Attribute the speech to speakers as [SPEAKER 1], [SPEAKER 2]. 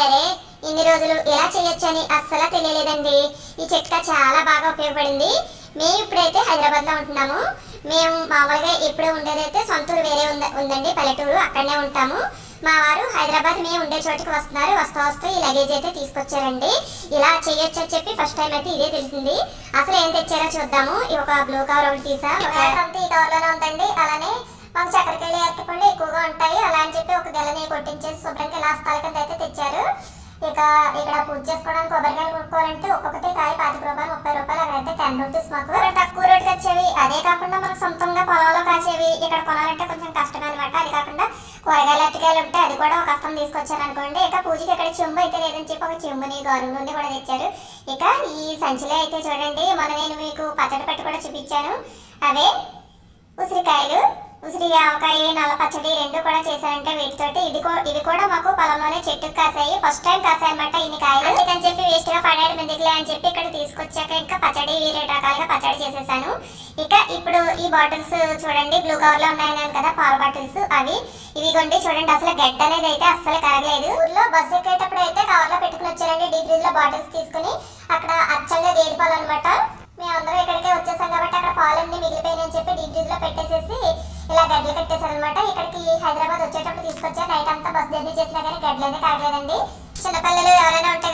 [SPEAKER 1] అరే ఇన్ని రోజులు ఎలా చేయొచ్చని అస్సలు తెలియలేదండి. ఈ చిట్కా చాలా బాగా ఉపయోగపడింది. మేము ఇప్పుడైతే హైదరాబాద్లో ఉంటున్నాము. మేము మామూలుగా ఉండేది ఉండేదైతే సొంతూరు వేరే ఉంద- ఉందండి పల్లెటూరు అక్కడనే ఉంటాము. మా వారు హైదరాబాద్ మేము ఉండే చోటికి వస్తున్నారు. వస్తూ వస్తూ ఈ లగేజ్ అయితే తీసుకొచ్చారండి. ఇలా చేయొచ్చు అని చెప్పి ఫస్ట్ టైం అయితే ఇదే తెలిసింది. అసలు ఏం తెచ్చారో చూద్దాము. ఈ ఒక బ్లూ కవర్ ఒకటి తీసా ఈ కవర్లోనే ఉందండి. అలానే మాకు చక్కెరకెళ్ళి అరటిపండు ఎక్కువగా ఉంటాయి. అలా అని చెప్పి ఒక గెలని కొట్టించేసి శుభ్రంగా ఇలా స్థల అయితే ఇక ఇక్కడ పూజ చేసుకోవడానికి కొబ్బరికాయలు కొనుక్కోవాలంటే ఒక్కొక్కటి కాయ పాతిక రూపాయలు ముప్పై రూపాయలు అక్కడైతే టెన్ రూపీస్ మాకు. తక్కువ రేటుకి వచ్చేవి. అదే కాకుండా మనకు సొంతంగా పొలంలో కాసేవి ఇక్కడ కొనాలంటే కొంచెం కష్టం అనమాట అది కాకుండా కూరగాయలు అరటికాయలు ఉంటే అది కూడా ఒక అస్తం తీసుకొచ్చారనుకోండి ఇక పూజకి ఇక్కడ చెంబు అయితే లేదని చెప్పి ఒక చెంబుని గౌరవం నుండి కూడా తెచ్చారు. ఇక ఈ సంచిలో అయితే చూడండి. మనం నేను మీకు పచ్చడి పెట్టి కూడా చూపించాను. అవే ఉసిరికాయలు. ఉసిరి ఆవకాయ నల్ల పచ్చడి రెండు కూడా చేశారంటే వీటితోటి. ఇది కూడా ఇవి కూడా మాకు పొలంలోనే చెట్టుకు కాసాయి. ఫస్ట్ టైం కాసాయి అనమాట ఇన్ని కాయలు. అందుకని చెప్పి వేస్ట్గా పడేయడం ఎందుకులే అని చెప్పి ఇక్కడ తీసుకొచ్చాక ఇంకా పచ్చడి రెండు రకాలుగా పచ్చడి చేసేసాను. ఇక ఇప్పుడు ఈ బాటిల్స్ చూడండి బ్లూ కవర్లో ఉన్నాయన్నాను కదా పాల బాటిల్స్ అవి. ఇవి కొండి చూడండి అసలు గడ్డ అనేది అయితే అస్సలు కరగలేదు. ఊర్లో బస్సు ఎక్కేటప్పుడు అయితే కవర్లో పెట్టుకుని వచ్చారండి డీప్ ఫ్రిడ్జ్లో బాటిల్స్ తీసుకుని. అక్కడ అచ్చంగా గేదె పాలు అనమాట మేమందరం ఇక్కడికే వచ్చేసాం కాబట్టి అక్కడ పాలన్నీ మిగిలిపోయినాయని చెప్పి డీప్ ఫ్రిడ్జ్లో పెట్టేసేసి ఇలా గడ్డలు కట్టేశారు అనమాట ఇక్కడికి హైదరాబాద్ వచ్చేటప్పుడు తీసుకొచ్చా నైట్ అంతా బస్ జర్నీ చేసినా కానీ గడ్డలు అయితే కాగలేదండి చిన్నపిల్లలు ఎవరైనా ఉంటే